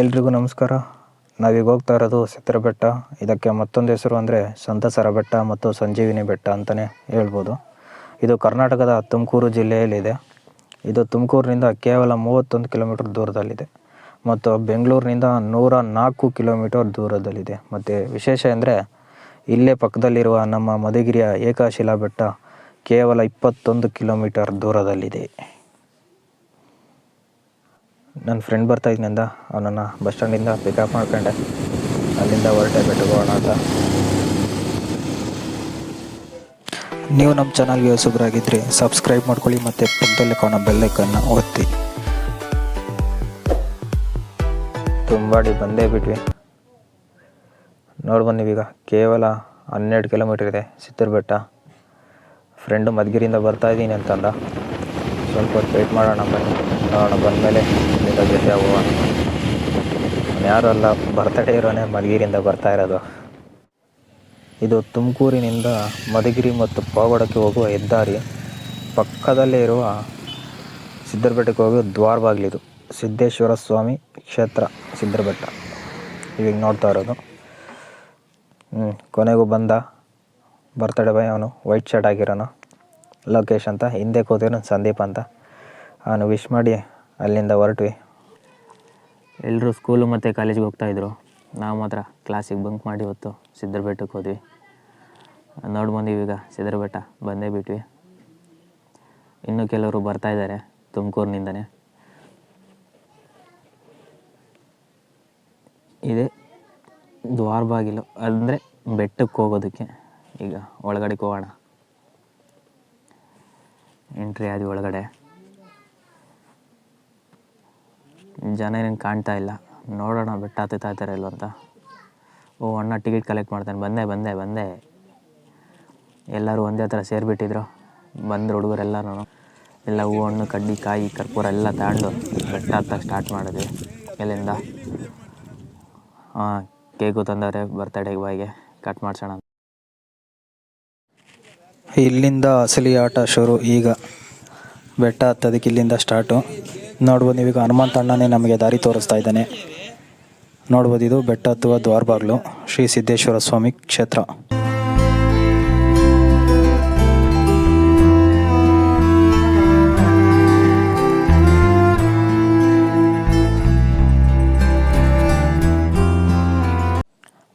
ಎಲ್ರಿಗೂ ನಮಸ್ಕಾರ. ನಾವೀಗ ಹೋಗ್ತಾ ಇರೋದು ಸಿತ್ತರ ಬೆಟ್ಟ ಇದಕ್ಕೆ ಮತ್ತೊಂದು ಹೆಸರು ಅಂದರೆ ಸಂತಸರ ಬೆಟ್ಟ ಮತ್ತು ಸಂಜೀವಿನಿ ಬೆಟ್ಟ ಅಂತಲೇ ಹೇಳ್ಬೋದು. ಇದು ಕರ್ನಾಟಕದ ತುಮಕೂರು ಜಿಲ್ಲೆಯಲ್ಲಿದೆ. ಇದು ತುಮಕೂರಿನಿಂದ ಕೇವಲ ಮೂವತ್ತೊಂದು ಕಿಲೋಮೀಟರ್ ದೂರದಲ್ಲಿದೆ. ಮತ್ತು ಬೆಂಗಳೂರಿನಿಂದ ನೂರ ನಾಲ್ಕು ಕಿಲೋಮೀಟರ್ ದೂರದಲ್ಲಿದೆ. ಮತ್ತು ವಿಶೇಷ ಅಂದರೆ ಇಲ್ಲೇ ಪಕ್ಕದಲ್ಲಿರುವ ನಮ್ಮ ಮಧುಗಿರಿಯ ಏಕಶಿಲಾ ಬೆಟ್ಟ ಕೇವಲ ಇಪ್ಪತ್ತೊಂದು ಕಿಲೋಮೀಟರ್ ದೂರದಲ್ಲಿದೆ. ನನ್ನ ಫ್ರೆಂಡ್ ಬರ್ತಾ ಇದ್ನಿಂದ, ಅವನನ್ನು ಬಸ್ ಸ್ಟ್ಯಾಂಡಿಂದ ಪಿಕಪ್ ಮಾಡ್ಕೊಂಡೆ. ಅಲ್ಲಿಂದ ಹೊರಟೆ ಬೆಟ್ಟಗೋಣ ಅಂತ. ನೀವು ನಮ್ಮ ಚಾನಲ್ಗೆ ಹೊಸಬ್ರಾಗಿದ್ದರೆ ಸಬ್ಸ್ಕ್ರೈಬ್ ಮಾಡ್ಕೊಳ್ಳಿ ಮತ್ತು ಪಕ್ಕದಲ್ಲಿ ಕಾಣೋ ಬೆಲ್ಲೈಕನ್ನು ಒತ್ತಿ. ತುಂಬಾಡಿ ಬಂದೇ ಬಿಟ್ವಿ. ನೋಡಿ ಬಂದೀವೀಗ ಕೇವಲ ಹನ್ನೆರಡು ಕಿಲೋಮೀಟರ್ ಇದೆ ಸಿತ್ತೂರು ಬೆಟ್ಟ ಫ್ರೆಂಡು ಮಧುಗಿರಿಯಿಂದ ಬರ್ತಾ ಇದ್ದೀನಿ ಅಂತಂದ. ಸ್ವಲ್ಪ ಹೊತ್ತು ವೆಯ್ಟ್ ಮಾಡೋಣ ಬನ್ನಿ. ನೋಡೋಣ, ಬಂದಮೇಲೆ ಮೇಲೆ ಜೊತೆ ಹೋಗೋಣ. ಯಾರು ಅಲ್ಲ, ಬರ್ತಡೇ ಇರೋನೇ ಮಧುಗಿರಿಯಿಂದ ಬರ್ತಾ ಇರೋದು. ಇದು ತುಮಕೂರಿನಿಂದ ಮಧುಗಿರಿ ಮತ್ತು ಪಾವಗಡಕ್ಕೆ ಹೋಗುವ ಹೆದ್ದಾರಿ. ಪಕ್ಕದಲ್ಲೇ ಇರುವ ಸಿದ್ದರಬೆಟ್ಟಕ್ಕೆ ಹೋಗಿ ಹೋಗುವ ದ್ವಾರ ಬಾಗಿಲಿದು ಸಿದ್ದೇಶ್ವರ ಸ್ವಾಮಿ ಕ್ಷೇತ್ರ, ಸಿದ್ದರಬೆಟ್ಟ. ಇವಾಗ ನೋಡ್ತಾ ಇರೋದು. ಹ್ಞೂ ಕೊನೆಗೂ ಬಂದ. ಬರ್ತಡೇ ಬಾಯ್ ಅವನು ವೈಟ್ ಶರ್ಟ್ ಹಾಕಿರೋನು. ಲೋಕೇಶ್ ಅಂತ, ಹಿಂದೆ ಕೂತಿರೋ ಸಂದೀಪ್ ಅಂತ. ಅವನು ವಿಶ್ ಮಾಡಿ ಅಲ್ಲಿಂದ ಹೊರಟ್ವಿ. ಎಲ್ಲರೂ ಸ್ಕೂಲು ಮತ್ತು ಕಾಲೇಜಿಗೆ ಹೋಗ್ತಾಯಿದ್ರು ನಾವು ಮಾತ್ರ ಕ್ಲಾಸಿಗೆ ಬಂಕ್ ಮಾಡಿ ಹೊತ್ತು ಸಿದ್ಧರ ಬೆಟ್ಟಕ್ಕೆ ಹೋದ್ವಿ. ನೋಡಿ ಬಂದೀವಿ ಈಗ ಸಿದ್ಧರ ಬೆಟ್ಟ ಬಂದೇ ಬಿಟ್ವಿ. ಇನ್ನೂ ಕೆಲವರು ಬರ್ತಾ ಇದ್ದಾರೆ ತುಮಕೂರಿನಿಂದನೇ. ಇದೆ ದ್ವಾರ ಬಾಗಿಲು ಅಂದರೆ ಬೆಟ್ಟಕ್ಕೆ ಹೋಗೋದಕ್ಕೆ. ಈಗ ಒಳಗಡೆಗೆ ಹೋಗೋಣ. ಎಂಟ್ರಿ ಆದ್ವಿ ಒಳಗಡೆ. ಜನ ಏನೇನು ಕಾಣ್ತಾ ಇಲ್ಲ. ನೋಡೋಣ ಬೆಟ್ಟ ಹತ್ತುತ್ತಾ ಇದ್ದಾರೆ ಇಲ್ವ ಅಂತ. ಓ, ಅಣ್ಣ ಟಿಕೆಟ್ ಕಲೆಕ್ಟ್ ಮಾಡ್ತಾನೆ. ಬಂದೆ ಬಂದೆ ಬಂದೆ. ಎಲ್ಲರೂ ಒಂದೇ ಥರ ಸೇರಿಬಿಟ್ಟಿದ್ರು. ಬಂದರು ಹುಡುಗರೆಲ್ಲರೂ ಎಲ್ಲ ಹೂ, ಹಣ್ಣು, ಕಡ್ಡಿ, ಕಾಯಿ, ಕರ್ಪೂರ ಎಲ್ಲ ತಗೊಂಡು ಬೆಟ್ಟ ಹತ್ತಕ್ಕೆ ಸ್ಟಾರ್ಟ್ ಮಾಡಿದ್ವಿ ಎಲ್ಲಿಂದ? ಹಾಂ ಕೇಕು ತಂದವ್ರೆ ಬರ್ತಡೇಗೆ ಬಾಯಿಗೆ ಕಟ್ ಮಾಡ್ಸೋಣ. ಇಲ್ಲಿಂದ ಅಸಲಿ ಆಟ ಶುರು. ಈಗ ಬೆಟ್ಟ ಹತ್ತೋದಕ್ಕೆ ಇಲ್ಲಿಂದ ಸ್ಟಾರ್ಟು. ನೋಡ್ಬೋದು ನೀವೀಗ ಹನುಮಂತ ಅಣ್ಣನೇ ನಮಗೆ ದಾರಿ ತೋರಿಸ್ತಾ ಇದ್ದಾನೆ. ನೋಡ್ಬೋದು ಇದು ಬೆಟ್ಟ ಹತ್ತುವ ದ್ವಾರಬಾಗ್ಲು ಶ್ರೀ ಸಿದ್ದೇಶ್ವರ ಸ್ವಾಮಿ ಕ್ಷೇತ್ರ.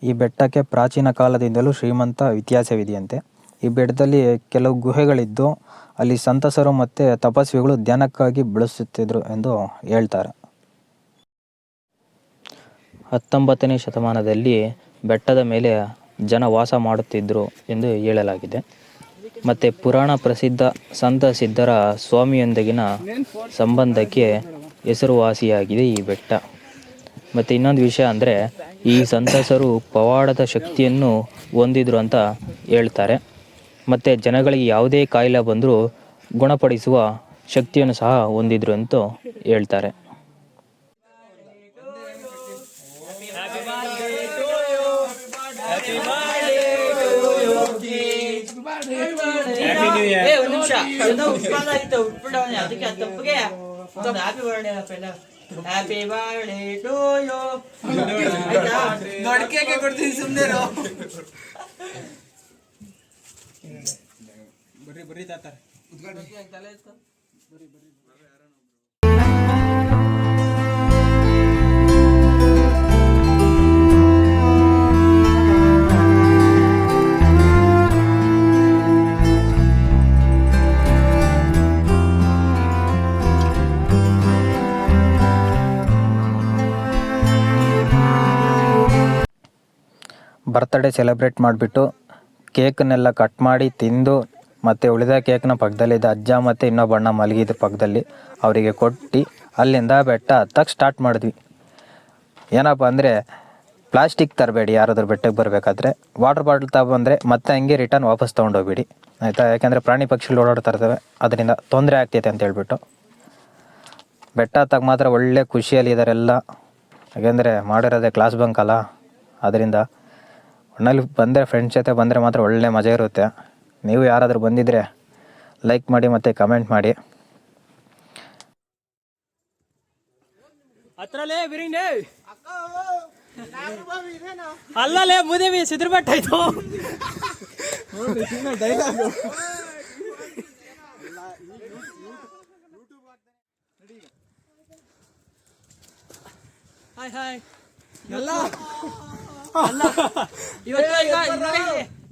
ಈ ಬೆಟ್ಟಕ್ಕೆ ಪ್ರಾಚೀನ ಕಾಲದಿಂದಲೂ ಶ್ರೀಮಂತ ಇತಿಹಾಸವಿದೆಯಂತೆ ಈ ಬೆಟ್ಟದಲ್ಲಿ ಕೆಲವು ಗುಹೆಗಳಿದ್ದು, ಅಲ್ಲಿ ಸಂತಸರು ಮತ್ತು ತಪಸ್ವಿಗಳು ಧ್ಯಾನಕ್ಕಾಗಿ ಬಳಸುತ್ತಿದ್ದರು ಎಂದು ಹೇಳ್ತಾರೆ. ಹತ್ತೊಂಬತ್ತನೇ ಶತಮಾನದಲ್ಲಿ ಬೆಟ್ಟದ ಮೇಲೆ ಜನ ವಾಸ ಮಾಡುತ್ತಿದ್ದರು ಎಂದು ಹೇಳಲಾಗಿದೆ. ಮತ್ತು ಪುರಾಣ ಪ್ರಸಿದ್ಧ ಸಂತ ಸಿದ್ಧರ ಸ್ವಾಮಿಯೊಂದಿಗಿನ ಸಂಬಂಧಕ್ಕೆ ಹೆಸರುವಾಸಿಯಾಗಿದೆ ಈ ಬೆಟ್ಟ. ಮತ್ತು ಇನ್ನೊಂದು ವಿಷಯ ಅಂದರೆ, ಈ ಸಂತಸರು ಪವಾಡದ ಶಕ್ತಿಯನ್ನು ಹೊಂದಿದ್ರು ಅಂತ ಹೇಳ್ತಾರೆ. ಮತ್ತು ಜನಗಳಿಗೆ ಯಾವುದೇ ಕಾಯಿಲೆ ಬಂದರೂ ಗುಣಪಡಿಸುವ ಶಕ್ತಿಯನ್ನು ಸಹ ಹೊಂದಿದ್ರು ಅಂತ ಹೇಳ್ತಾರೆ. ಹ್ಯಾಪಿ ಬರ್ಡೇ ಟು ಯು ಕೊಡ್ತೀನಿ ಸುಮ್ಮನೆ ಬರ್ರಿ ಬರ್ರಿ ತಾತ ಬರ್ತ್ಡೇ ಸೆಲೆಬ್ರೇಟ್ ಮಾಡಿಬಿಟ್ಟು ಕೇಕನ್ನೆಲ್ಲ ಕಟ್ ಮಾಡಿ ತಿಂದು ಮತ್ತು ಉಳಿದ ಕೇಕ್ನ ಪಕ್ಕದಲ್ಲಿದ್ದ ಅಜ್ಜ ಮತ್ತು ಇನ್ನೊಬ್ಬ ಅಣ್ಣ ಮಲಗಿದ ಪಕ್ಕದಲ್ಲಿ ಅವರಿಗೆ ಕೊಟ್ಟು ಅಲ್ಲಿಂದ ಬೆಟ್ಟ ಹತ್ತಕ್ಕೆ ಸ್ಟಾರ್ಟ್ ಮಾಡಿದ್ವಿ. ಏನಪ್ಪ ಅಂದರೆ ಪ್ಲಾಸ್ಟಿಕ್ ತರಬೇಡಿ, ಯಾರಾದ್ರೂ ಬೆಟ್ಟಕ್ಕೆ ಬರಬೇಕಾದ್ರೆ ವಾಟರ್ ಬಾಟಲ್ ತಗೊಂಡ್ರೆ ಮತ್ತೆ ಹಂಗೆ ರಿಟರ್ನ್ ವಾಪಸ್ ತೊಗೊಂಡೋಗ್ಬಿಡಿ. ಆಯಿತಾ? ಯಾಕೆಂದರೆ ಪ್ರಾಣಿ ಪಕ್ಷಿಗಳು ಓಡಾಡ್ತಾ ಇರ್ತವೆ, ಅದರಿಂದ ತೊಂದರೆ ಆಗ್ತೈತೆ ಅಂತ ಹೇಳ್ಬಿಟ್ಟು. ಬೆಟ್ಟ ಹತ್ತಕ್ಕೆ ಮಾತ್ರ ಒಳ್ಳೆ ಖುಷಿಯಲ್ಲಿ ಎಲ್ಲ. ಯಾಕೆಂದರೆ ಮಾಡಿರೋದೇ ಕ್ಲಾಸ್ ಬಂಕ್ ಅಲ್ಲ, ಅದರಿಂದ ಒಣ್ಣಲ್ಲಿ ಬಂದರೆ ಫ್ರೆಂಡ್ಸ್ ಜೊತೆ ಬಂದರೆ ಮಾತ್ರ ಒಳ್ಳೆ ಮಜಾ ಇರುತ್ತೆ. ನೀವು ಯಾರಾದರೂ ಬಂದಿದ್ದರೆ ಲೈಕ್ ಮಾಡಿ ಮತ್ತು ಕಮೆಂಟ್ ಮಾಡಿ. ಹತ್ರಲೇ ಬಿರಿಂಗ್ ಅಲ್ಲಲೇ ಮುದೇವಿ ಸಿದ್ರ ಬೆಟ್ಟ ಆಯ್ತು. ಹಾಯ್ ಹಾಯ್ ಎಲ್ಲ ಅಲ್ಲ ಇವತ್ತು ಈಗ ನೋಡಿ,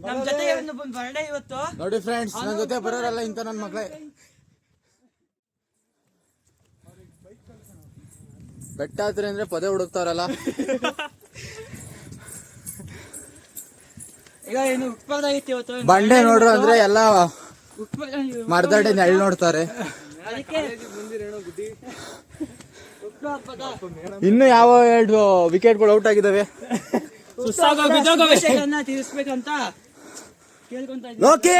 ನಮ್ ಜೊತೆಗೆ ಒಂದು ಬರ್ಡೇ ಇವತ್ತು. ನೋಡಿ ಫ್ರೆಂಡ್ಸ್ ನನ್ನ ಜೊತೆ ಬರೋರಲ್ಲ ಇಂಥ ನನ್ನ ಮಗಳೇ. ಬೆಟ್ಟ ಹತ್ರ ಅಂದ್ರೆ ಪದೇ ಹುಡುಕ್ತಾರಲ್ಲ. ಈಗ ಏನು ಉತ್ಪನ್ನ ಆಗಿತ್ತು ಇವತ್ತು ಬಂಡೆ ನೋಡ್ರು ಅಂದ್ರೆ ಎಲ್ಲ ಉತ್ಪನ್ನ ಮರದಡೆ ನೆಳ್ ನೋಡ್ತಾರೆ ಅದಕ್ಕೆ ಇನ್ನು ಯಾವ ಎರಡು ವಿಕೆಟ್ಗಳು ಔಟ್ ಆಗಿದಾವೆ ಅಭಿಷೇಕನ್ನ ತೀರಿಸ್ಬೇಕಂತ ಕೇಳ್ಕೊಂತ ಇದ್ದೀನಿ. Loki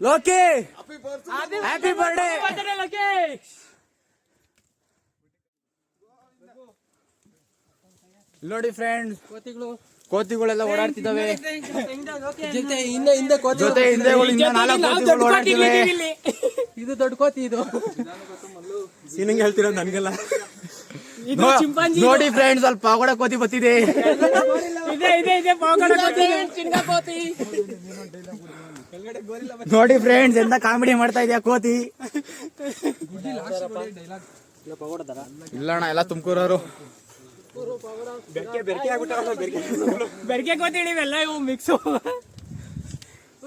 Loki happy birthday Lokesh. ನೋಡಿ ಫ್ರೆಂಡ್ಸ್ ಕೋತಿಗಳು. ಕೋತಿಗಳೆಲ್ಲ ಓಡಾಡ್ತಿದಾವೆ ಜೊತೆ ಹಿಂದೆ ಹಿಂದೆ ಕೋತಿ ಜೊತೆ ಹಿಂದೆಗಳಿಂದ ನಾಲ್ಕು ಕೋತಿಗಳು ಓಡಾಡ್ತಿವೆ ಇದು ದೊಡ್ಡ ಕೋತಿ ಇದು. ಸೀನಿಂಗ್ ಹೇಳ್ತಿರೋದು ನನಗೆಲ್ಲ. ನೋಡಿ ಫ್ರೆಂಡ್ಸ್ ಅಲ್ಲಿ ಪಾಗೋಡ ಕೋತಿ ಬತ್ತಿದೆ ಇದೆ ಇದೆ ಇದೆ ಪಾವಗಡ ಕೋತಿ. ಚಿಂಗ ಕೋತಿ. ನೋಡಿ ಫ್ರೆಂಡ್ಸ್ ಎಂತ ಕಾಮಿಡಿ ಮಾಡ್ತಾ ಇದೆಯಾ ಕೋತಿ? ಇಲ್ಲಣ್ಣ ಎಲ್ಲ ತುಮಕೂರವರು. ಬೆರ್ಕೆ ಕೋತಿ ಇಳಿವೆಲ್ಲ ಇವು ಮಿಕ್ಸು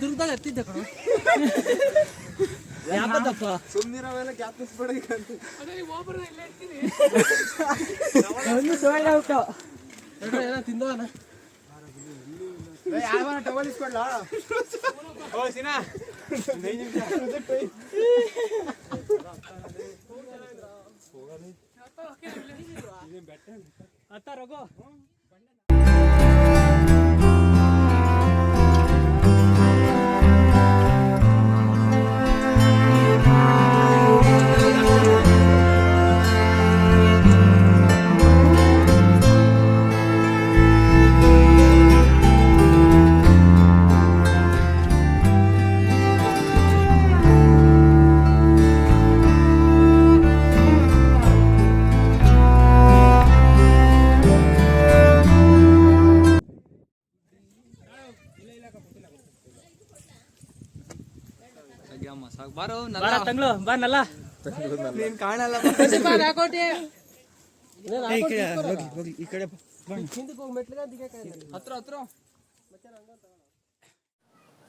ದುರ್ಗದಾಗ ಹತ್ತಿದ್ದೆ ಕಣ ಯಾಕಪ್ಪ ಒಂದು ಸೊಳ್ಳೆ ಔಟ ಏನೋ ತಿಂದವನ ಅತ್ತ ರಘು ಬಾರ ತಂಗ್ಳು ಬಾ ನಲ್ಲ. ನೀನ್ ಕಾಣಲ್ಲ.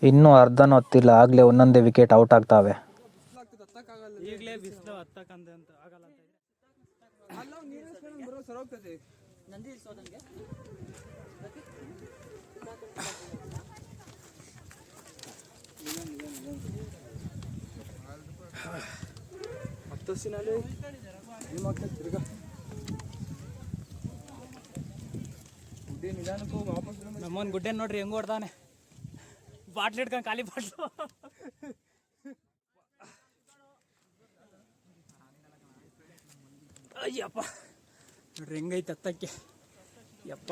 ಇನ್ನೂ ಅರ್ಧನೂ ಹೊತ್ತಿಲ್ಲ. ಆಗಲೇ ಒಂದೊಂದೇ ವಿಕೆಟ್ ಔಟ್ ಆಗ್ತಾವೆ. ಈಗಲೇ ಬಿಸಿಲು ಹತ್ತಕ್ಕಂತ ಅಂತ ಆಗಲ್ಲ ಅಂತ ನಂದಿ ಸೋದಂಗೆ ನಮ್ಮನ್ ಗುಡ್ಡೆ ನೋಡ್ರಿ ಹೆಂಗ್ ಹೊಡ್ದಾನೆ. ಬಾಟ್ಲಿ ಹಿಡ್ಕೊಂಡು ಖಾಲಿ ಬಾಟ್ಲು. ಅಯ್ಯಪ್ಪ. ನೋಡ್ರಿ ಹೆಂಗೈತೆ ಅತ್ತಕ್ಕೆ. ಯಪ್ಪ.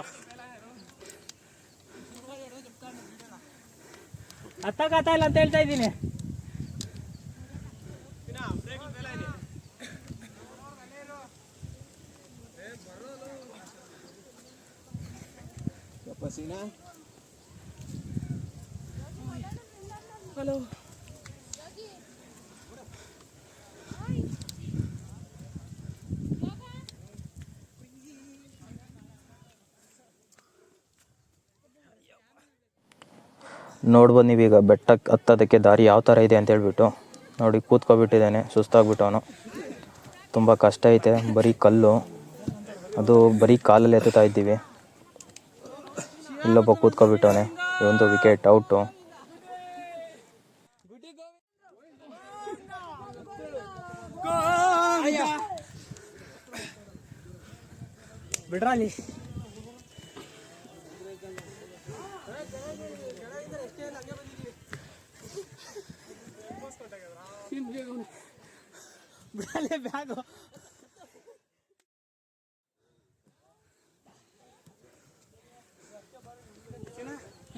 ಹತ್ತಕ್ಕಾಗ್ತಾ ಇಲ್ಲ ಅಂತ ಹೇಳ್ತಾ ಇದ್ದೀನಿ. ಹಲೋ ನೋಡ್ಬೋದು ನೀವೀಗ ಬೆಟ್ಟಕ್ಕೆ ಹತ್ತೋದಕ್ಕೆ ದಾರಿ ಯಾವ ಥರ ಇದೆ ಅಂತ ಹೇಳ್ಬಿಟ್ಟು ನೋಡಿ ಕೂತ್ಕೊಬಿಟ್ಟಿದ್ದಾನೆ ಸುಸ್ತಾಗ್ಬಿಟ್ಟವನು ತುಂಬ ಕಷ್ಟ ಐತೆ ಬರೀ ಕಲ್ಲು. ಅದು ಬರೀ ಕಾಲಲ್ಲಿ ಎತ್ತುತ್ತಾ ಇದ್ದೀವಿ. ಇಲ್ಲೊಬ್ಬ ಕೂತ್ಕೊಬಿಟ್ಟವನೆ. ಒಂದು ವಿಕೆಟ್ ಔಟು ಬಿಡ್ರಲ್ಲಿ ಬಿಡಲೇ ಬ್ಯಾಗು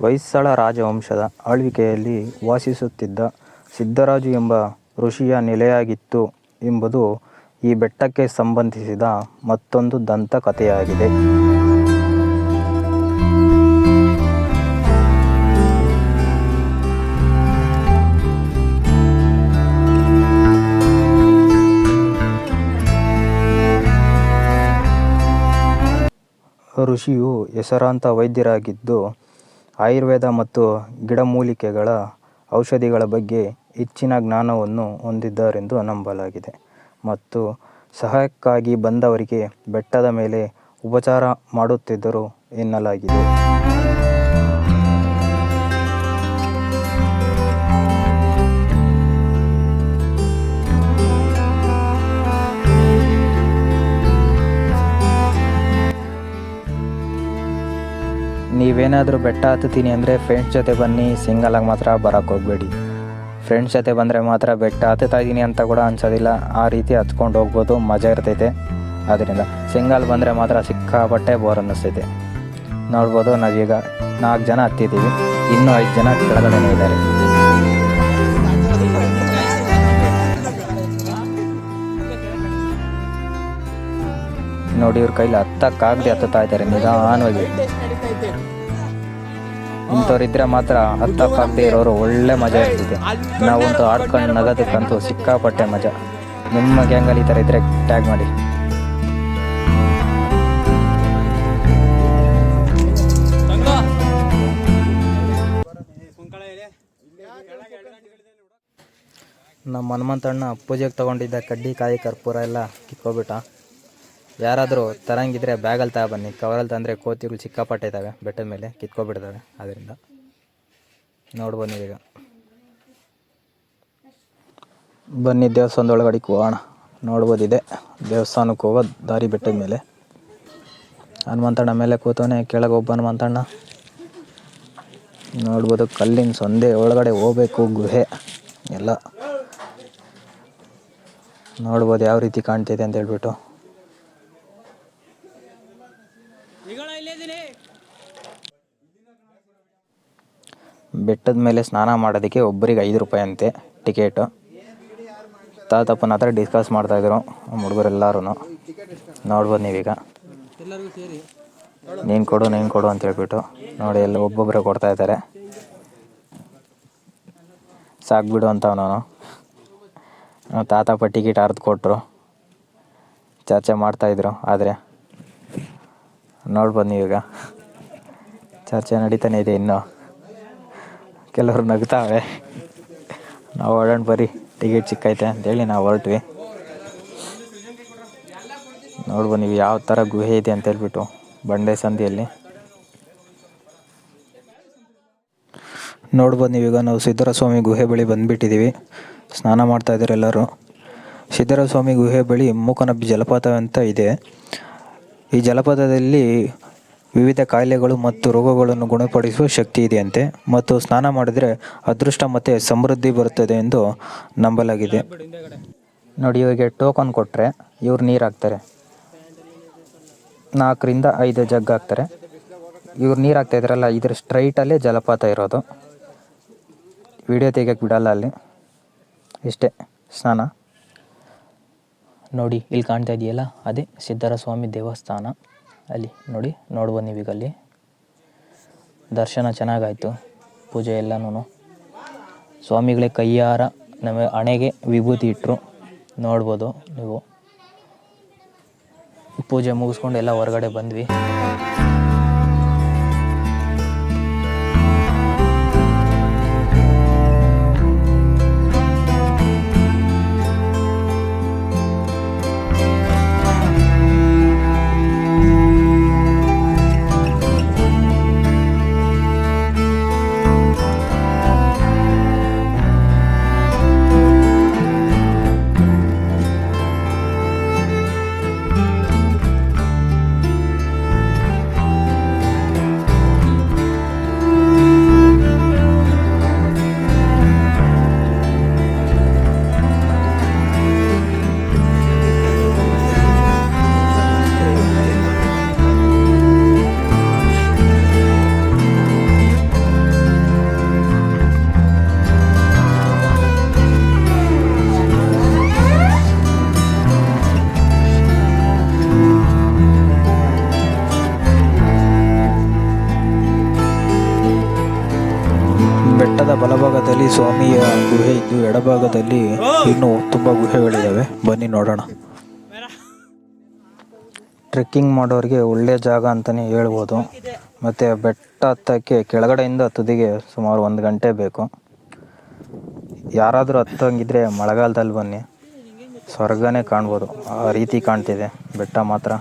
ಹೊಯ್ಸಳ ರಾಜವಂಶದ ಆಳ್ವಿಕೆಯಲ್ಲಿ ವಾಸಿಸುತ್ತಿದ್ದ ಸಿದ್ಧರಾಜು ಎಂಬ ಋಷಿಯ ನೆಲೆಯಾಗಿತ್ತು ಎಂಬುದು ಈ ಬೆಟ್ಟಕ್ಕೆ ಸಂಬಂಧಿಸಿದ ಮತ್ತೊಂದು ದಂತಕಥೆಯಾಗಿದೆ. ಋಷಿಯು ಹೆಸರಾಂತ ವೈದ್ಯರಾಗಿದ್ದು ಆಯುರ್ವೇದ ಮತ್ತು ಗಿಡಮೂಲಿಕೆಗಳ ಔಷಧಿಗಳ ಬಗ್ಗೆ ಹೆಚ್ಚಿನ ಜ್ಞಾನವನ್ನು ಹೊಂದಿದ್ದಾರೆಂದು ನಂಬಲಾಗಿದೆ. ಮತ್ತು ಸಹಾಯಕ್ಕಾಗಿ ಬಂದವರಿಗೆ ಬೆಟ್ಟದ ಮೇಲೆ ಉಪಚಾರ ಮಾಡುತ್ತಿದ್ದರು ಎನ್ನಲಾಗಿದೆ. ನೀವೇನಾದರೂ ಬೆಟ್ಟ ಹತ್ತುತ್ತೀನಿ ಅಂದರೆ ಫ್ರೆಂಡ್ಸ್ ಜೊತೆ ಬನ್ನಿ ಸಿಂಗಲಾಗಿ ಮಾತ್ರ ಬರೋಕ್ಕೆ ಹೋಗಬೇಡಿ. ಫ್ರೆಂಡ್ಸ್ ಜೊತೆ ಬಂದರೆ ಮಾತ್ರ ಬೆಟ್ಟ ಹತ್ತುತ್ತಾ ಇದ್ದೀನಿ ಅಂತ ಕೂಡ ಅನ್ಸೋದಿಲ್ಲ. ಆ ರೀತಿ ಹತ್ಕೊಂಡು ಹೋಗ್ಬೋದು, ಮಜಾ ಇರ್ತೈತೆ. ಅದರಿಂದ ಸಿಂಗಲ್ ಬಂದರೆ ಮಾತ್ರ ಸಿಕ್ಕಾಪಟ್ಟೆ ಬೋರ್ ಅನ್ನಿಸ್ತೈತೆ. ನೋಡ್ಬೋದು ನಾವೀಗ ನಾಲ್ಕು ಜನ ಹತ್ತಿದ್ದೀವಿ. ಇನ್ನೂ ಐದು ಜನ ಕೆಳಗಡೆನೇ ಇದ್ದಾರೆ. ನೋಡಿ ಇವ್ರ ಕೈಲಿ ಹತ್ತಕ್ಕಾಗದೆ ಹತ್ತುತ್ತಾ ಇದ್ದಾರೆ ನಿಧಾನವಾಗಿ. ಇಂಥವ್ರಿದ್ರೆ ಮಾತ್ರ ಹತ್ತಕ್ಕಾಗದೆ ಇರೋರು ಒಳ್ಳೆ ಮಜಾ ಇರ್ತಿದೆ. ನಾವಂತೂ ಆಡ್ಕೊಂಡು ನಗೋದಕ್ಕಂತೂ ಸಿಕ್ಕಾಪಟ್ಟೆ ಮಜಾ. ನಿಮ್ಮ ಗ್ಯಾಂಗಲ್ಲಿ ಈ ಥರ ಇದ್ರೆ ಟ್ಯಾಗ್ ಮಾಡಿ. ನಮ್ಮ ಹನುಮಂತಣ್ಣ ಪೂಜೆಗೆ ತೊಗೊಂಡಿದ್ದ ಕಡ್ಡಿ ಕಾಯಿ ಕರ್ಪೂರ ಎಲ್ಲ ಕಿತ್ಕೊಬಿಟ್ಟ. ಯಾರಾದರೂ ತರಂಗಿದ್ರೆ ಬ್ಯಾಗಲ್ಲಿ ತಗೋ ಬನ್ನಿ. ಕವರಲ್ಲಿ ತಂದರೆ ಕೋತಿಗಳು ಸಿಕ್ಕಾಪಟ್ಟೆ ಇದ್ದಾವೆ. ಬೆಟ್ಟದ ಮೇಲೆ ಕಿತ್ಕೊಬಿಡ್ತವೆ ಅದರಿಂದ. ನೋಡ್ಬೋದು ನೀವೀಗ. ಬನ್ನಿ ದೇವಸ್ಥಾನದ ಒಳಗಡೆ ಹೋಗೋಣ ನೋಡ್ಬೋದಿದೆ ದೇವಸ್ಥಾನಕ್ಕೆ ಹೋಗೋ ದಾರಿ ಬೆಟ್ಟದ ಮೇಲೆ. ಹನುಮಂತಣ್ಣ ಮೇಲೆ ಕೂತವನೇ, ಕೆಳಗೆ ಒಬ್ಬ ಹನುಮಂತಣ್ಣ. ನೋಡ್ಬೋದು ಕಲ್ಲಿನ ಸೊಂದೆ ಒಳಗಡೆ ಹೋಗ್ಬೇಕು, ಗುಹೆ ಎಲ್ಲ. ನೋಡ್ಬೋದು ಯಾವ ರೀತಿ ಕಾಣ್ತಿದೆ ಅಂತ ಹೇಳ್ಬಿಟ್ಟು. ಬೆಟ್ಟದ ಮೇಲೆ ಸ್ನಾನ ಮಾಡೋದಕ್ಕೆ ಒಬ್ಬರಿಗೆ ಐದು ರೂಪಾಯಿ ಅಂತೆ ಟಿಕೆಟು. ತಾತಪ್ಪನ ಹತ್ರ ಡಿಸ್ಕಸ್ ಮಾಡ್ತಾಯಿದ್ರು ಹುಡುಗರೆಲ್ಲರೂ ನೋಡ್ಬೋದು ನೀವೀಗ. ನೀನು ಕೊಡು ನೀನು ಕೊಡು ಅಂತ ಹೇಳ್ಬಿಟ್ಟು ನೋಡಿ ಎಲ್ಲ ಒಬ್ಬೊಬ್ಬರೇ ಕೊಡ್ತಾ ಇದ್ದಾರೆ. ಸಾಕ್ಬಿಡು ಅಂತ ಅವನು ತಾತಪ್ಪ ಟಿಕೆಟ್ ಹರಿದು ಕೊಟ್ಟರು ಚರ್ಚೆ ಮಾಡ್ತಾಯಿದ್ರು ಆದರೆ. ನೋಡ್ಬೋದು ನೀವೀಗ. ಚರ್ಚೆ ನಡೀತಾನೆ ಇದೆ ಇನ್ನೂ. ಕೆಲವರು ನಗ್ತಾವೆ. ನಾವು ಹೊರಡೋಣ ಬರೀ ಟಿಕೆಟ್ ಸಿಕ್ಕೈತೆ ಅಂತೇಳಿ ನಾವು ಹೊರಟ್ವಿ. ನೋಡ್ಬೋ ನೀವು ಯಾವ ಥರ ಗುಹೆ ಇದೆ ಅಂತ ಹೇಳ್ಬಿಟ್ಟು ಬಂಡೆ ಸಂದಿಯಲ್ಲಿ. ನೋಡ್ಬೋದು ನೀವೀಗ ನಾವು ಸಿದ್ದರಸ್ವಾಮಿ ಗುಹೆ ಬಳಿ ಬಂದುಬಿಟ್ಟಿದ್ದೀವಿ. ಸ್ನಾನ ಮಾಡ್ತಾ ಇದ್ದಾರೆ ಎಲ್ಲರೂ. ಸಿದ್ದರಸ್ವಾಮಿ ಗುಹೆ ಬಳಿ ಮೂಕನಬ್ಬಿ ಜಲಪಾತ ಅಂತ ಇದೆ. ಈ ಜಲಪಾತದಲ್ಲಿ ವಿವಿಧ ಕಾಯಿಲೆಗಳು ಮತ್ತು ರೋಗಗಳನ್ನು ಗುಣಪಡಿಸುವ ಶಕ್ತಿ ಇದೆಯಂತೆ ಮತ್ತು ಸ್ನಾನ ಮಾಡಿದರೆ ಅದೃಷ್ಟ ಮತ್ತು ಸಮೃದ್ಧಿ ಬರುತ್ತದೆ ಎಂದು ನಂಬಲಾಗಿದೆ. ನೋಡಿ, ಇವರಿಗೆ ಟೋಕನ್ ಕೊಟ್ಟರೆ ಇವ್ರು ನೀರು ಹಾಕ್ತಾರೆ. ನಾಲ್ಕರಿಂದ ಐದು ಜಗ್ ಹಾಕ್ತಾರೆ. ಇವ್ರು ನೀರು ಹಾಕ್ತಾ ಇದ್ರಲ್ಲ, ಇದ್ರ ಸ್ಟ್ರೈಟಲ್ಲೇ ಜಲಪಾತ ಇರೋದು. ವಿಡಿಯೋ ತೆಗಿಯೋಕ್ಕೆ ಬಿಡಲ್ಲ ಅಲ್ಲಿ. ಇಷ್ಟೇ, ಸ್ನಾನ. ನೋಡಿ, ಇಲ್ಲಿ ಕಾಣ್ತಾ ಇದೆಯಲ್ಲ, ಅದೇ ಸಿದ್ದರಸ್ವಾಮಿ ದೇವಸ್ಥಾನ. ಅಲ್ಲಿ ನೋಡಿ ನೋಡ್ಬೋದು ನೀವೀಗ ಅಲ್ಲಿ ದರ್ಶನ ಚೆನ್ನಾಗಾಯಿತು, ಪೂಜೆ ಎಲ್ಲನೂ ಸ್ವಾಮಿಗಳೇ ಕೈಯಾರ ನಮಗೆ ಹಣೆಗೆ ವಿಭೂತಿ ಇಟ್ಟರು ನೋಡ್ಬೋದು ನೀವು. ಪೂಜೆ ಮುಗಿಸ್ಕೊಂಡು ಎಲ್ಲ ಹೊರಗಡೆ ಬಂದ್ವಿ. ಸ್ವಾಮಿಯ ಗುಹೆ ಇದ್ದು ಎಡಭಾಗದಲ್ಲಿ ಇನ್ನೂ ತುಂಬ ಗುಹೆಗಳಿದ್ದಾವೆ ಬನ್ನಿ ನೋಡೋಣ. ಟ್ರೆಕ್ಕಿಂಗ್ ಮಾಡೋರಿಗೆ ಒಳ್ಳೆ ಜಾಗ ಅಂತಲೇ ಹೇಳ್ಬೋದು. ಮತ್ತು ಬೆಟ್ಟ ಹತ್ತಕ್ಕೆ ಕೆಳಗಡೆಯಿಂದ ತುದಿಗೆ ಸುಮಾರು ಒಂದು ಗಂಟೆ ಬೇಕು. ಯಾರಾದರೂ ಹತ್ತಂಗಿದ್ರೆ ಮಳೆಗಾಲದಲ್ಲಿ ಬನ್ನಿ. ಸ್ವರ್ಗನೇ ಕಾಣ್ಬೋದು. ಆ ರೀತಿ ಕಾಣ್ತಿದೆ ಬೆಟ್ಟ ಮಾತ್ರ.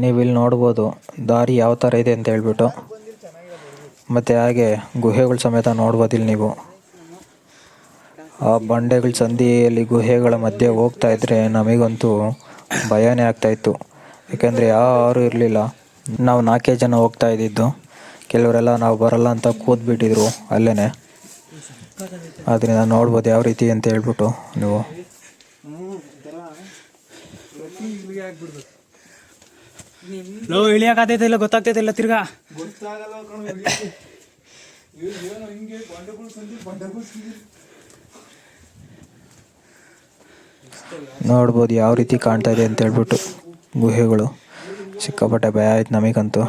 ನೀವಿಲ್ಲಿ ನೋಡ್ಬೋದು ದಾರಿ ಯಾವ ಥರ ಇದೆ ಅಂತ ಹೇಳ್ಬಿಟ್ಟು. ಮತ್ತು ಹಾಗೆ ಗುಹೆಗಳ ಸಮೇತ ನೋಡ್ಬೋದು ಇಲ್ಲಿ ನೀವು. ಆ ಬಂಡೆಗಳ ಸಂದಿಯಲ್ಲಿ ಗುಹೆಗಳ ಮಧ್ಯೆ ಹೋಗ್ತಾ ಇದ್ರೆ ನಮಗಂತೂ ಭಯನೇ ಆಗ್ತಾಯಿತ್ತು ಯಾಕೆಂದರೆ ಯಾರೂ ಇರಲಿಲ್ಲ. ನಾವು ನಾಲ್ಕೇ ಜನ ಹೋಗ್ತಾ ಇದ್ದಿದ್ದು. ಕೆಲವರೆಲ್ಲ ನಾವು ಬರಲ್ಲ ಅಂತ ಕೂತ್ಬಿಟ್ಟಿದ್ರು ಅಲ್ಲೇ ಅದರಿಂದ ನೋಡ್ಬೋದು ಯಾವ ರೀತಿ ಅಂತ ಹೇಳ್ಬಿಟ್ಟು ನೀವು. ಲೋ ಇಳಿಯಕ್ಕಾಗ್ತೈತೆ ಇಲ್ಲ ಗೊತ್ತಾಗ್ತೈತೆ ಇಲ್ಲ ತಿರ್ಗಾ ನೋಡ್ಬೋದು ಯಾವ ರೀತಿ ಕಾಣ್ತಾ ಇದೆ ಅಂತ ಹೇಳ್ಬಿಟ್ಟು ಗುಹೆಗಳು ಸಿಕ್ಕಾಪಟ್ಟೆ ಭಯ ಆಯ್ತು ನಮಗಂತೂ.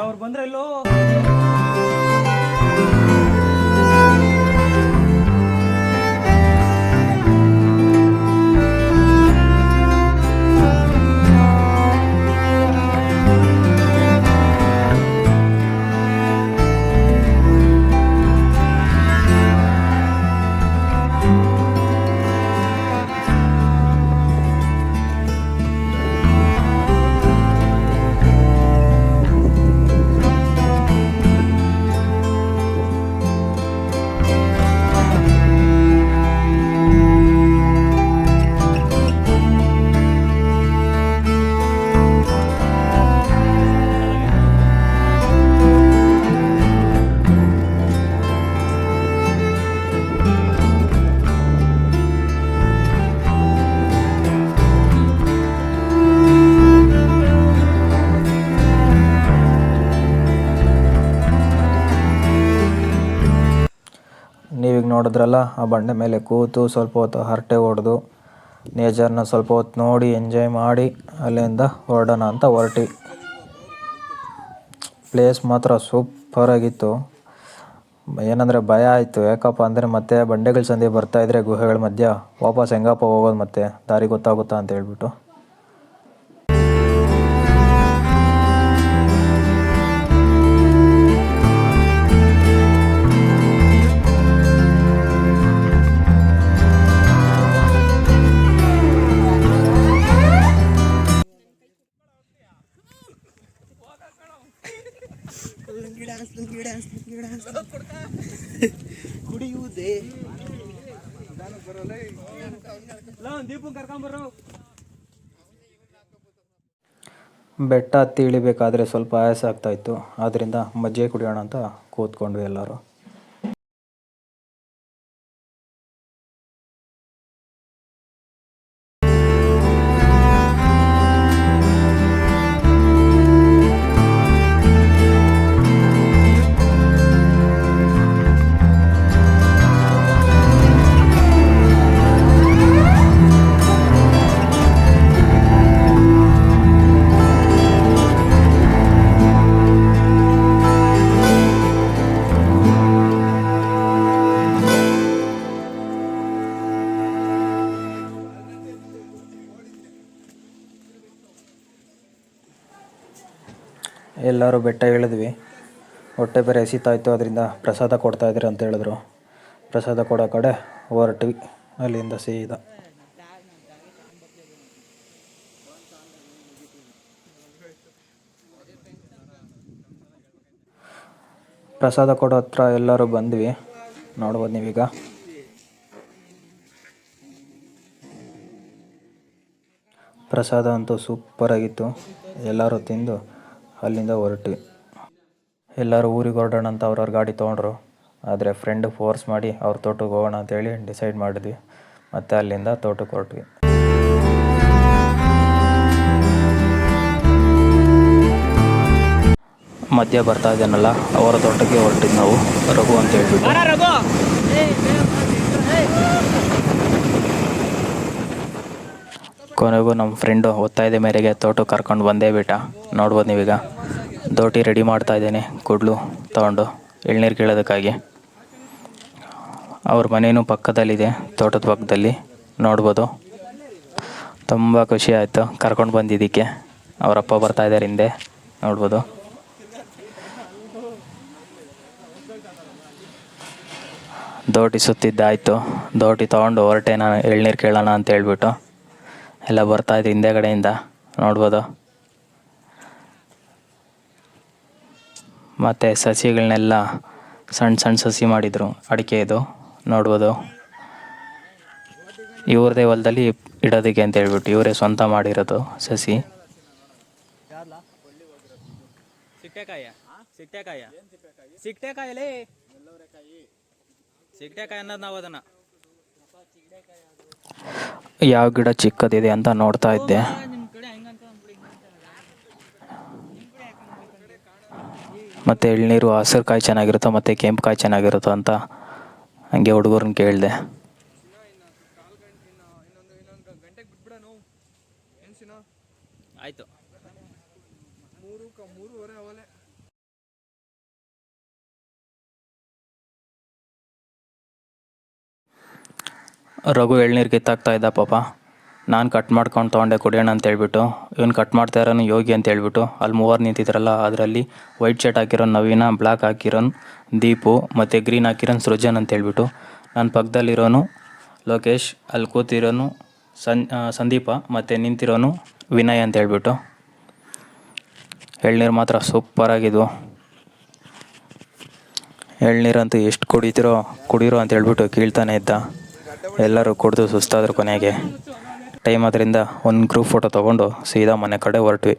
ನೋಡಿದ್ರಲ್ಲ ಆ ಬಂಡೆ ಮೇಲೆ ಕೂತು ಸ್ವಲ್ಪ ಹೊತ್ತು ಹರಟೆ ಹೊಡೆದು, ನೇಚರ್ನ ಸ್ವಲ್ಪ ಹೊತ್ತು ನೋಡಿ, ಎಂಜಾಯ್ ಮಾಡಿ, ಅಲ್ಲಿಂದ ಹೊರಡೋಣ ಅಂತ ಹೊರಟಿ. ಪ್ಲೇಸ್ ಮಾತ್ರ ಸೂಪರಾಗಿತ್ತು ಏನಂದರೆ ಭಯ ಆಯಿತು. ಯಾಕಪ್ಪ ಅಂದರೆ ಮತ್ತೆ ಬಂಡೆಗಳ ಸಂದಿ ಬರ್ತಾಯಿದ್ರೆ ಗುಹೆಗಳ ಮಧ್ಯ ವಾಪಸ್ ಹೆಂಗಪ್ಪ ಹೋಗೋದು ಮತ್ತೆ? ದಾರಿ ಗೊತ್ತಾಗುತ್ತಾ ಅಂತ ಹೇಳ್ಬಿಟ್ಟು. ಬೆಟ್ಟ ಹತ್ತಿ ಇಳಿಬೇಕಾದ್ರೆ ಸ್ವಲ್ಪ ಆಯಾಸ ಆಗ್ತಾಯಿತ್ತು ಆದ್ದರಿಂದ ಮಜ್ಜಿಗೆ ಕುಡಿಯೋಣ ಅಂತ ಕೂತ್ಕೊಂಡ್ವಿ ಎಲ್ಲರೂ. ಎಲ್ಲರೂ ಬೆಟ್ಟ ಇಳಿದ್ವಿ. ಹೊಟ್ಟೆ ಬೇರೆ ಹಸಿತಾಯಿತ್ತು ಅದರಿಂದ ಪ್ರಸಾದ ಕೊಡ್ತಾಯಿದ್ರು ಅಂತ ಹೇಳಿದ್ರು. ಪ್ರಸಾದ ಕೊಡೋ ಕಡೆ ಹೊರಟ್ವಿ. ಅಲ್ಲಿಂದ ಸೀದಾ. ಪ್ರಸಾದ ಕೊಡೋ ಹತ್ರ ಎಲ್ಲರೂ ಬಂದ್ವಿ. ನೋಡ್ಬೋದು ನೀವೀಗ. ಪ್ರಸಾದ ಅಂತೂ ಸೂಪರಾಗಿತ್ತು. ಎಲ್ಲರೂ ತಿಂದು ಅಲ್ಲಿಂದ ಹೊರಟ್ವಿ ಎಲ್ಲರೂ ಊರಿಗೆ ಹೊರಡೋಣ ಅಂತ ಅವ್ರವ್ರ ಗಾಡಿ ತೊಗೊಂಡ್ರು. ಆದರೆ ಫ್ರೆಂಡ್ ಫೋರ್ಸ್ ಮಾಡಿ ಅವ್ರ ತೋಟಕ್ಕೆ ಹೋಗೋಣ ಅಂತೇಳಿ ಡಿಸೈಡ್ ಮಾಡಿದ್ವಿ. ಮತ್ತು ಅಲ್ಲಿಂದ ತೋಟಕ್ಕೆ ಹೊರಟ್ವಿ. ಮಧ್ಯ ಬರ್ತಾ ಇದ್ದಾನಲ್ಲ ಅವರ ತೋಟಕ್ಕೆ ಹೊರಟಿದ್ದು ನಾವು. ರಘು ಅಂತ ಹೇಳ್ಬಿಟ್ಟು. ಕೊನೆಗೂ ನಮ್ಮ ಫ್ರೆಂಡು ಒತ್ತಾಯದ ಮೇರೆಗೆ ತೋಟಕ್ಕೆ ಕರ್ಕೊಂಡು ಬಂದೇ ಬಿಟ್ಟ ನೋಡ್ಬೋದು ನೀವೀಗ. ದೋಟಿ ರೆಡಿ ಮಾಡ್ತಾ ಇದ್ದೇನೆ, ಕುಡ್ಲು ತಗೊಂಡು ಎಳ್ನೀರು ಕೇಳೋದಕ್ಕಾಗಿ. ಅವ್ರ ಮನೇನೂ ಪಕ್ಕದಲ್ಲಿದೆ, ತೋಟದ ಪಕ್ಕದಲ್ಲಿ, ನೋಡ್ಬೋದು. ತುಂಬ ಖುಷಿ ಆಯಿತು ಕರ್ಕೊಂಡು ಬಂದಿದ್ದಕ್ಕೆ. ಅವರಪ್ಪ ಬರ್ತಾ ಇದ್ದಾರೆ ಹಿಂದೆ, ನೋಡ್ಬೋದು. ದೋಟಿ ಸುತ್ತಿದ್ದಾಯಿತು. ದೋಟಿ ತೊಗೊಂಡು ಹೊರಟೆ ನಾನು, ಎಳ್ನೀರು ಕೇಳೋಣ ಅಂತ ಹೇಳ್ಬಿಟ್ಟು. ಎಲ್ಲ ಬರ್ತಾಯಿದ್ದು ಹಿಂದೆಗಡೆಯಿಂದ, ನೋಡ್ಬೋದು. ಮತ್ತು ಸಸಿಗಳನ್ನೆಲ್ಲ ಸಣ್ಣ ಸಣ್ಣ ಸಸಿ ಮಾಡಿದರು. ಅಡಿಕೆದು ನೋಡ್ಬೋದು. ಇವ್ರದೇ ಹೊಲದಲ್ಲಿ ಇಡೋದಕ್ಕೆ ಅಂತ ಹೇಳ್ಬಿಟ್ಟು ಇವರೇ ಸ್ವಂತ ಮಾಡಿರೋದು ಸಸಿ. ಯಾವ ಗಿಡ ಚಿಕ್ಕದಿದೆ ಅಂತ ನೋಡ್ತಾ ಇದ್ದೆ. ಮತ್ತು ಎಳ್ನೀರು ಹಸಿರು ಕಾಯಿ ಚೆನ್ನಾಗಿರುತ್ತೋ ಮತ್ತು ಕೆಂಪು ಕಾಯಿ ಚೆನ್ನಾಗಿರುತ್ತೋ ಅಂತ ಹಂಗೆ ಹುಡುಗರನ್ನ ಕೇಳಿದೆ. ಆಯಿತು. ರಘು ಎಳ್ನೀರು ಕಿತ್ತಾಕ್ತಾ ಇದ್ದ ಪಾಪ. ನಾನು ಕಟ್ ಮಾಡ್ಕೊಂಡು ತೊಗೊಂಡೆ ಕುಡಿಯೋಣ ಅಂತ ಹೇಳ್ಬಿಟ್ಟು. ಇವನು ಕಟ್ ಮಾಡ್ತಾ ಇರೋನು ಯೋಗಿ ಅಂತ ಹೇಳ್ಬಿಟ್ಟು. ಅಲ್ಲಿ ಮೂವರು ನಿಂತಿದ್ರಲ್ಲ, ಅದರಲ್ಲಿ ವೈಟ್ ಶರ್ಟ್ ಹಾಕಿರೋ ನವೀನ ಬ್ಲ್ಯಾಕ್ ಹಾಕಿರೋನು ದೀಪು, ಮತ್ತು ಗ್ರೀನ್ ಹಾಕಿರೋನು ಸೃಜನ್ ಅಂತ ಹೇಳ್ಬಿಟ್ಟು. ನನ್ನ ಪಕ್ಕದಲ್ಲಿರೋನು ಲೋಕೇಶ್ ಅಲ್ಲಿ ಕೂತಿರೋನು ಸನ್ ಸಂದೀಪ, ಮತ್ತು ನಿಂತಿರೋನು ವಿನಯ್ ಅಂತ ಹೇಳ್ಬಿಟ್ಟು. ಎಳ್ನೀರು ಮಾತ್ರ ಸೂಪರಾಗಿದ್ವು ಎಳ್ನೀರಂತೂ ಎಷ್ಟು ಕುಡಿತಿರೋ, ಕುಡಿರೋ ಅಂತ ಹೇಳ್ಬಿಟ್ಟು ಕೀಳ್ತಾನೆ ಇದ್ದ. ಎಲ್ಲರೂ ಕುಡಿದು ಸುಸ್ತಾದ್ರು ಕೊನೆಗೆ. ಟೈಮ್ ಆದ್ರಿಂದ ಒಂದು ಗ್ರೂಪ್ ಫೋಟೋ ತೊಗೊಂಡು ಸೀದಾ ಮನೆ ಕಡೆ ಹೊರಟ್ವಿ.